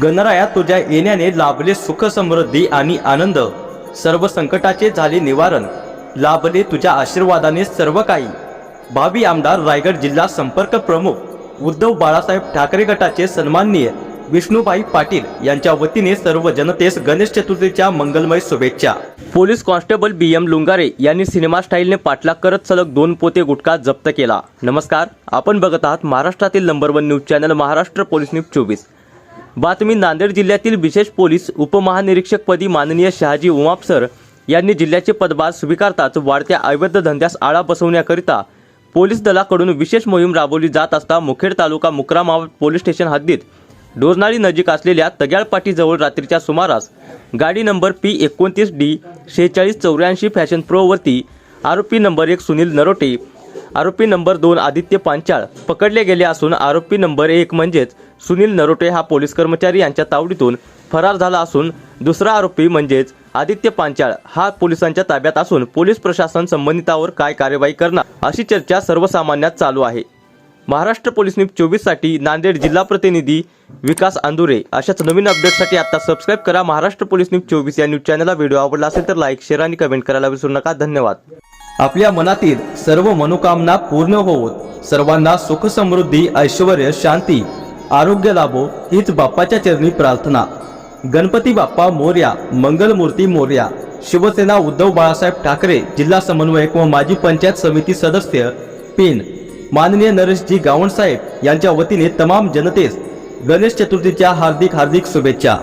गणराया तुझ्या येण्याने लाभले सुख समृद्धी आणि आनंद. सर्व संकटाचे झाले निवारण. लाभले तुझ्या आशीर्वादाने सर्व काही. भावी आमदार रायगड जिल्हा संपर्क प्रमुख उद्धव बाळासाहेब ठाकरे गटाचे सन्माननीय विष्णुभाई पाटील यांच्या वतीने सर्व जनतेस गणेश चतुर्थीच्या मंगलमय शुभेच्छा. Police constable B M Lungare यांनी सिनेमा स्टाईलने पाठलाग करत सलग दोन पोते गुटखा जप्त केला. नमस्कार आपण बघत आहात महाराष्ट्रातील number one news channel Maharashtra police news चोवीस. बातमी नांदेड जिल्ह्यातील विशेष पोलीस उपमहानिरीक्षकपदी माननीय शहाजी उमापसर यांनी जिल्ह्याचे पदभार स्वीकारताच वाढत्या अवैध धंद्यास आळा बसवण्याकरिता पोलीस दलाकडून विशेष मोहीम राबवली जात असता मुखेड तालुका मुक्रामाव पोलीस स्टेशन हद्दीत डोरनाळी नजीक असलेल्या तग्याळपाटीजवळ रात्रीच्या सुमारास गाडी नंबर पी एकोणतीस डी शेहेचाळीस चौऱ्याऐंशी फॅशन प्रोवरती आरोपी नंबर एक सुनील नरोटे आरोपी नंबर दोन आदित्य पांचाळ पकडले गेले असून आरोपी नंबर एक म्हणजेच सुनील नरोटे हा पोलीस कर्मचारी यांच्या तावडीतून फरार झाला असून दुसरा आरोपी म्हणजेच आदित्य पांचाळ हा पोलिसांच्या ताब्यात असून पोलीस प्रशासन संबंधितावर काय कार्यवाही करणार अशी चर्चा सर्वसामान्यात चालू आहे. महाराष्ट्र पोलीस न्यूज चोवीससाठी नांदेड जिल्हा प्रतिनिधी विकास आंदुरे अशाच नवीन अपडेटसाठी आता सबस्क्राईब करा. महाराष्ट्र पोलीस न्यूज चोवीस या न्यूज चॅनलला व्हिडिओ आवडला असेल तर लाईक शेअर आणि कमेंट करायला विसरू नका. धन्यवाद. आपल्या मनातील सर्व मनोकामना पूर्ण होवत सर्वांना सुख समृद्धी ऐश्वर शांती आरोग्य लाभो हीच बाप्पाच्या चरणी प्रार्थना. गणपती बाप्पा मोर्या मंगलमूर्ती मोर्या शिवसेना उद्धव बाळासाहेब ठाकरे जिल्हा समन्वयक व माजी पंचायत समिती सदस्य पिन माननीय नरेशजी गावणसाहेब यांच्या वतीने तमाम जनतेस गणेश चतुर्थीच्या हार्दिक हार्दिक शुभेच्छा.